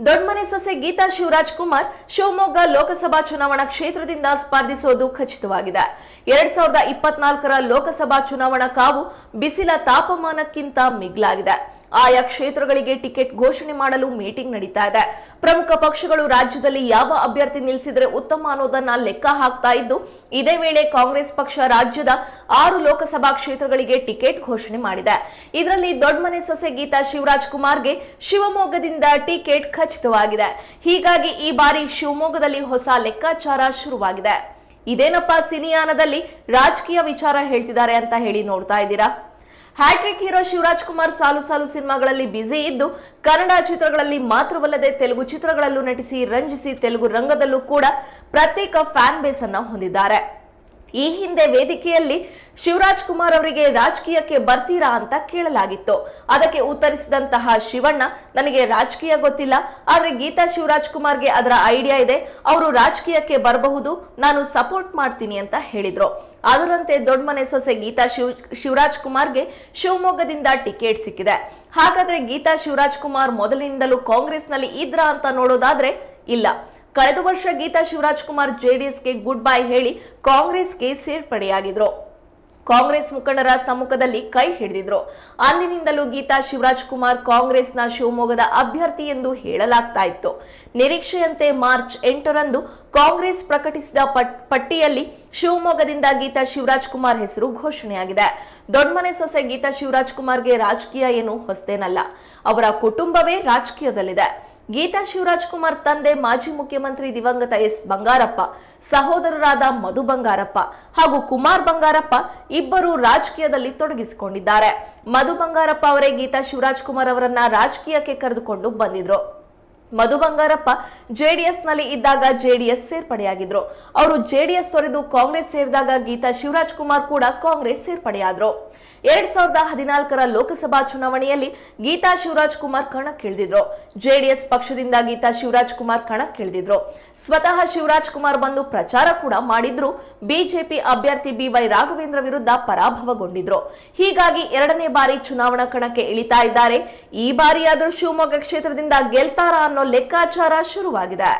ದೊಡ್ಮನೆ ಸೊಸೆ ಗೀತಾ ಶಿವರಾಜ್ ಕುಮಾರ್ ಶಿವಮೊಗ್ಗ ಲೋಕಸಭಾ ಚುನಾವಣಾ ಕ್ಷೇತ್ರದಿಂದ ಸ್ಪರ್ಧಿಸೋದು ಖಚಿತವಾಗಿದೆ. ಎರಡ್ ಸಾವಿರದ ಇಪ್ಪತ್ನಾಲ್ಕರ ಲೋಕಸಭಾ ಚುನಾವಣಾ ಕಾವು ಬಿಸಿಲ ತಾಪಮಾನಕ್ಕಿಂತ ಮಿಗ್ಲಾಗಿದೆ. ಆಯಾ ಕ್ಷೇತ್ರಗಳಿಗೆ ಟಿಕೆಟ್ ಘೋಷಣೆ ಮಾಡಲು ಮೀಟಿಂಗ್ ನಡೀತಾ ಇದೆ. ಪ್ರಮುಖ ಪಕ್ಷಗಳು ರಾಜ್ಯದಲ್ಲಿ ಯಾವ ಅಭ್ಯರ್ಥಿ ನಿಲ್ಲಿಸಿದರೆ ಉತ್ತಮ ಅನ್ನೋದನ್ನ ಲೆಕ್ಕ ಹಾಕ್ತಾ ಇದ್ದು, ಇದೇ ವೇಳೆ ಕಾಂಗ್ರೆಸ್ ಪಕ್ಷ ರಾಜ್ಯದ ಆರು ಲೋಕಸಭಾ ಕ್ಷೇತ್ರಗಳಿಗೆ ಟಿಕೆಟ್ ಘೋಷಣೆ ಮಾಡಿದೆ. ಇದರಲ್ಲಿ ದೊಡ್ಡಮನೆ ಸೊಸೆ ಗೀತಾ ಶಿವರಾಜ್ ಕುಮಾರ್ಗೆ ಶಿವಮೊಗ್ಗದಿಂದ ಟಿಕೆಟ್ ಖಚಿತವಾಗಿದೆ. ಹೀಗಾಗಿ ಈ ಬಾರಿ ಶಿವಮೊಗ್ಗದಲ್ಲಿ ಹೊಸ ಲೆಕ್ಕಾಚಾರ ಶುರುವಾಗಿದೆ. ಇದೇನಪ್ಪ ಸಿನಿಯಾನದಲ್ಲಿ ರಾಜಕೀಯ ವಿಚಾರ ಹೇಳ್ತಿದ್ದಾರೆ ಅಂತ ಹೇಳಿ ನೋಡ್ತಾ ಇದ್ದೀರಾ? ಹ್ಯಾಟ್ರಿಕ್ ಹೀರೋ ಶಿವರಾಜ್ ಕುಮಾರ್ ಸಾಲು ಸಾಲು ಸಿನಿಮಾಗಳಲ್ಲಿ ಬ್ಯುಸಿ ಇದ್ದು, ಕನ್ನಡ ಚಿತ್ರಗಳಲ್ಲಿ ಮಾತ್ರವಲ್ಲದೆ ತೆಲುಗು ಚಿತ್ರಗಳಲ್ಲೂ ನಟಿಸಿ ರಂಜಿಸಿ ತೆಲುಗು ರಂಗದಲ್ಲೂ ಕೂಡ ಪ್ರತ್ಯೇಕ ಫ್ಯಾನ್ ಬೇಸ್ ಅನ್ನು ಹೊಂದಿದ್ದಾರೆ. ಈ ಹಿಂದೆ ವೇದಿಕೆಯಲ್ಲಿ ಶಿವರಾಜ್ ಕುಮಾರ್ ಅವರಿಗೆ ರಾಜಕೀಯಕ್ಕೆ ಬರ್ತೀರಾ ಅಂತ ಕೇಳಲಾಗಿತ್ತು. ಅದಕ್ಕೆ ಉತ್ತರಿಸಿದಂತಹ ಶಿವಣ್ಣ, ನನಗೆ ರಾಜಕೀಯ ಗೊತ್ತಿಲ್ಲ, ಆದ್ರೆ ಗೀತಾ ಶಿವರಾಜ್ ಕುಮಾರ್ಗೆ ಅದರ ಐಡಿಯಾ ಇದೆ. ಅವರು ರಾಜಕೀಯಕ್ಕೆ ಬರಬಹುದು, ನಾನು ಸಪೋರ್ಟ್ ಮಾಡ್ತೀನಿ ಅಂತ ಹೇಳಿದ್ರು. ಅದರಂತೆ ದೊಡ್ಡಮನೆ ಸೊಸೆ ಗೀತಾ ಶಿವ್, ಶಿವರಾಜ್ ಕುಮಾರ್ಗೆ ಶಿವಮೊಗ್ಗದಿಂದ ಟಿಕೆಟ್ ಸಿಕ್ಕಿದೆ. ಹಾಗಾದ್ರೆ ಗೀತಾ ಶಿವರಾಜ್ ಕುಮಾರ್ ಮೊದಲಿನಿಂದಲೂ ಕಾಂಗ್ರೆಸ್ನಲ್ಲಿ ಇದ್ರಾ ಅಂತ ನೋಡೋದಾದ್ರೆ ಇಲ್ಲ. ಕಳೆದ ವರ್ಷ ಗೀತಾ ಶಿವರಾಜ್ ಕುಮಾರ್ ಜೆಡಿಎಸ್ಗೆ ಗುಡ್ ಬೈ ಹೇಳಿ ಕಾಂಗ್ರೆಸ್ಗೆ ಸೇರ್ಪಡೆಯಾಗಿದ್ರು. ಕಾಂಗ್ರೆಸ್ ಮುಖಂಡರ ಸಮ್ಮುಖದಲ್ಲಿ ಕೈ ಹಿಡಿದಿದ್ರು. ಅಂದಿನಿಂದಲೂ ಗೀತಾ ಶಿವರಾಜ್ ಕುಮಾರ್ ಕಾಂಗ್ರೆಸ್ನ ಶಿವಮೊಗ್ಗದ ಅಭ್ಯರ್ಥಿ ಎಂದು ಹೇಳಲಾಗ್ತಾ ಇತ್ತು. ನಿರೀಕ್ಷೆಯಂತೆ ಮಾರ್ಚ್ ಎಂಟರಂದು ಕಾಂಗ್ರೆಸ್ ಪ್ರಕಟಿಸಿದ ಪಟ್- ಪಟ್ಟಿಯಲ್ಲಿ ಶಿವಮೊಗ್ಗದಿಂದ ಗೀತಾ ಶಿವರಾಜ್ ಕುಮಾರ್ ಹೆಸರು ಘೋಷಣೆಯಾಗಿದೆ. ದೊಡ್ಡಮನೆ ಸೊಸೆ ಗೀತಾ ಶಿವರಾಜ್ ಕುಮಾರ್ಗೆ ರಾಜಕೀಯ ಏನು ಹೊಸದೇನಲ್ಲ ಅವರ ಕುಟುಂಬವೇ ರಾಜಕೀಯದಲ್ಲಿದೆ. ಗೀತಾ ಶಿವರಾಜ್ ಕುಮಾರ್ ತಂದೆ, ಮಾಜಿ ಮುಖ್ಯಮಂತ್ರಿ ದಿವಂಗತ ಎಸ್. ಬಂಗಾರಪ್ಪ, ಸಹೋದರರಾದ ಮಧು ಬಂಗಾರಪ್ಪ ಹಾಗೂ ಕುಮಾರ್ ಬಂಗಾರಪ್ಪ ಇಬ್ಬರು ರಾಜಕೀಯದಲ್ಲಿ ತೊಡಗಿಸಿಕೊಂಡಿದ್ದಾರೆ. ಮಧು ಬಂಗಾರಪ್ಪ ಅವರೇ ಗೀತಾ ಶಿವರಾಜ್ ಕುಮಾರ್ ಅವರನ್ನ ರಾಜಕೀಯಕ್ಕೆ ಕರೆದುಕೊಂಡು ಬಂದಿದ್ರು. ಮಧು ಬಂಗಾರಪ್ಪ ಜೆಡಿಎಸ್ನಲ್ಲಿ ಇದ್ದಾಗ ಜೆಡಿಎಸ್ ಸೇರ್ಪಡೆಯಾಗಿದ್ರು. ಅವರು ಜೆಡಿಎಸ್ ತೊರೆದು ಕಾಂಗ್ರೆಸ್ ಸೇರಿದಾಗ ಗೀತಾ ಶಿವರಾಜ್ ಕುಮಾರ್ ಕೂಡ ಕಾಂಗ್ರೆಸ್ ಸೇರ್ಪಡೆಯಾದ್ರು. ಎರಡ್ ಸಾವಿರದ ಹದಿನಾಲ್ಕರ ಲೋಕಸಭಾ ಚುನಾವಣೆಯಲ್ಲಿ ಗೀತಾ ಶಿವರಾಜ್ ಕುಮಾರ್ ಕಣಕ್ಕಿಳಿದಿದ್ರು. ಜೆಡಿಎಸ್ ಪಕ್ಷದಿಂದ ಗೀತಾ ಶಿವರಾಜ್ ಕುಮಾರ್ ಕಣಕ್ಕಿಳಿದಿದ್ರು. ಸ್ವತಃ ಶಿವರಾಜ್ ಕುಮಾರ್ ಬಂದು ಪ್ರಚಾರ ಕೂಡ ಮಾಡಿದ್ರು. ಬಿಜೆಪಿ ಅಭ್ಯರ್ಥಿ ಬಿವೈ ರಾಘವೇಂದ್ರ ವಿರುದ್ಧ ಪರಾಭವಗೊಂಡಿದ್ರು. ಹೀಗಾಗಿ ಎರಡನೇ ಬಾರಿ ಚುನಾವಣಾ ಕಣಕ್ಕೆ ಇಳಿತಾ ಇದ್ದಾರೆ ಈ ಬಾರಿಯಾದರೂ ಶಿವಮೊಗ್ಗ ಕ್ಷೇತ್ರದಿಂದ ಗೆಲ್ತಾರಾ ಅನ್ನೋ ಲೆಕ್ಕಾಚಾರ ಶುರುವಾಗಿದೆ.